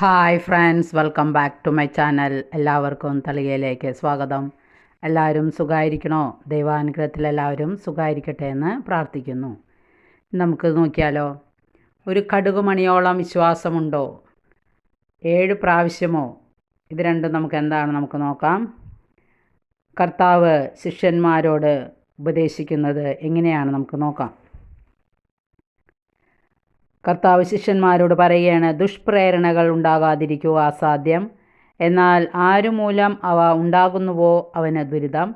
Hi friends welcome back to my channel എല്ലാവർക്കും തളികയിലേക്ക് സ്വാഗതം. എല്ലാവരും സുഖമായിരിക്കണോ ദൈവാനുഗ്രഹത്തിൽ എല്ലാവരും സുഖമായിരിക്കട്ടെ എന്ന് പ്രാർത്ഥിക്കുന്നു. നമുക്ക് നോക്കിയാലോ? ഒരു കടുകുമണിയോളം വിശ്വാസമുണ്ടോ? ഏഴ് പ്രാവശ്യമോ? ഇത് രണ്ടും നമുക്ക് എന്താണ് നമുക്ക് നോക്കാം. കർത്താവ് ശിഷ്യന്മാരോട് ഉപദേശിക്കുന്നത് എങ്ങനെയാണ് നമുക്ക് നോക്കാം. കർത്താവ് ശിഷ്യന്മാരോട് പറയുകയാണ് ദുഷ്പ്രേരണകൾ ഉണ്ടാകാതിരിക്കുക അസാധ്യം. എന്നാൽ ആരുമൂലം അവ ഉണ്ടാകുന്നുവോ അവന് ദുരിതം.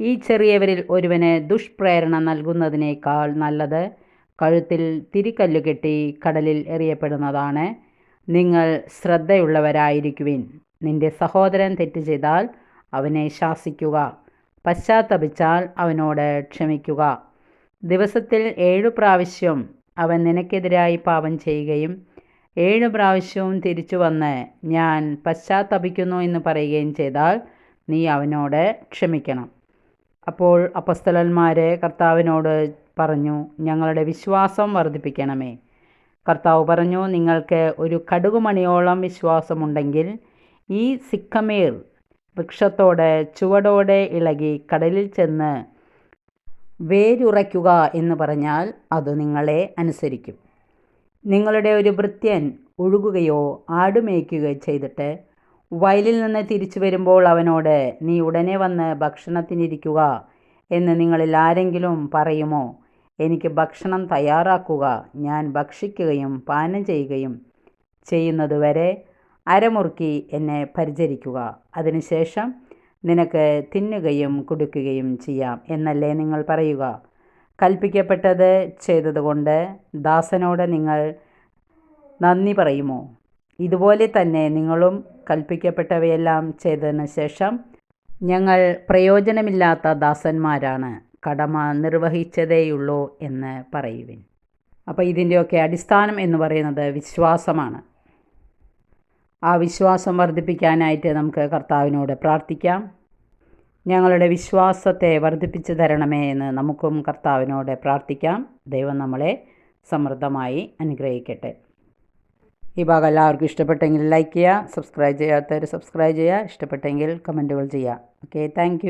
ഈ ചെറിയവരിൽ ഒരുവന് ദുഷ്പ്രേരണ നൽകുന്നതിനേക്കാൾ നല്ലത് കഴുത്തിൽ തിരിക്കല്ലു കെട്ടി കടലിൽ എറിയപ്പെടുന്നതാണ്. നിങ്ങൾ ശ്രദ്ധയുള്ളവരായിരിക്കുവിൻ. നിന്റെ സഹോദരൻ തെറ്റ് ചെയ്താൽ അവനെ ശാസിക്കുക. പശ്ചാത്തപിച്ചാൽ അവനോട് ക്ഷമിക്കുക. ദിവസത്തിൽ ഏഴു പ്രാവശ്യം അവൻ നിനക്കെതിരായി പാപം ചെയ്യുകയും ഏഴ് പ്രാവശ്യവും തിരിച്ചു വന്ന് ഞാൻ പശ്ചാത്തപിക്കുന്നു എന്ന് പറയുകയും ചെയ്താൽ നീ അവനോട് ക്ഷമിക്കണം. അപ്പോൾ അപ്പസ്തലന്മാർ കർത്താവിനോട് പറഞ്ഞു ഞങ്ങളുടെ വിശ്വാസം വർദ്ധിപ്പിക്കണമേ. കർത്താവ് പറഞ്ഞു നിങ്ങൾക്ക് ഒരു കടുകുമണിയോളം വിശ്വാസമുണ്ടെങ്കിൽ ഈ സിക്കമേർ വൃക്ഷത്തോടെ ചുവടോടെ ഇളകി കടലിൽ ചെന്ന് വേരുറയ്ക്കുക എന്ന് പറഞ്ഞാൽ അത് നിങ്ങളെ അനുസരിക്കും. നിങ്ങളുടെ ഒരു ഭൃത്യൻ ഒഴുകുകയോ ആടുമേയ്ക്കുകയോ ചെയ്തിട്ട് വയലിൽ നിന്ന് തിരിച്ചു വരുമ്പോൾ അവനോട് നീ ഉടനെ വന്ന് ഭക്ഷണത്തിനിരിക്കുക എന്ന് നിങ്ങളിൽ ആരെങ്കിലും പറയുമോ? എനിക്ക് ഭക്ഷണം തയ്യാറാക്കുക ഞാൻ ഭക്ഷിക്കുകയും പാനം ചെയ്യുകയും ചെയ്യുന്നതുവരെ അരമുറുക്കി എന്നെ പരിചരിക്കുക. അതിനുശേഷം നിനക്ക് തിന്നുകയും കുടിക്കുകയും ചെയ്യാം എന്നല്ലേ നിങ്ങൾ പറയുക. കൽപ്പിക്കപ്പെട്ടത് ചെയ്തതുകൊണ്ട് ദാസനോട് നിങ്ങൾ നന്ദി പറയുമോ? ഇതുപോലെ തന്നെ നിങ്ങളും കൽപ്പിക്കപ്പെട്ടവയെല്ലാം ചെയ്തതിന് ശേഷം ഞങ്ങൾ പ്രയോജനമില്ലാത്ത ദാസന്മാരാണ്. കടമ നിർവഹിച്ചതേയുള്ളൂ എന്ന് പറയുവിൻ. അപ്പോൾ ഇതിന്റെയൊക്കെ അടിസ്ഥാനം എന്ന് പറയുന്നത് വിശ്വാസമാണ്. ആ വിശ്വാസം വർദ്ധിപ്പിക്കാനായിട്ട് നമുക്ക് കർത്താവിനോട് പ്രാർത്ഥിക്കാം. ഞങ്ങളുടെ വിശ്വാസത്തെ വർദ്ധിപ്പിച്ചു തരണമേ എന്ന് നമുക്കും കർത്താവിനോട് പ്രാർത്ഥിക്കാം. ദൈവം നമ്മളെ സമൃദ്ധമായി അനുഗ്രഹിക്കട്ടെ. ഈ ഭാഗം എല്ലാവർക്കും ഇഷ്ടപ്പെട്ടെങ്കിൽ ലൈക്ക് ചെയ്യുക സബ്സ്ക്രൈബ് ചെയ്യാത്തവർ സബ്സ്ക്രൈബ് ചെയ്യുക ഇഷ്ടപ്പെട്ടെങ്കിൽ കമന്റുകൾ ചെയ്യുക. Okay thank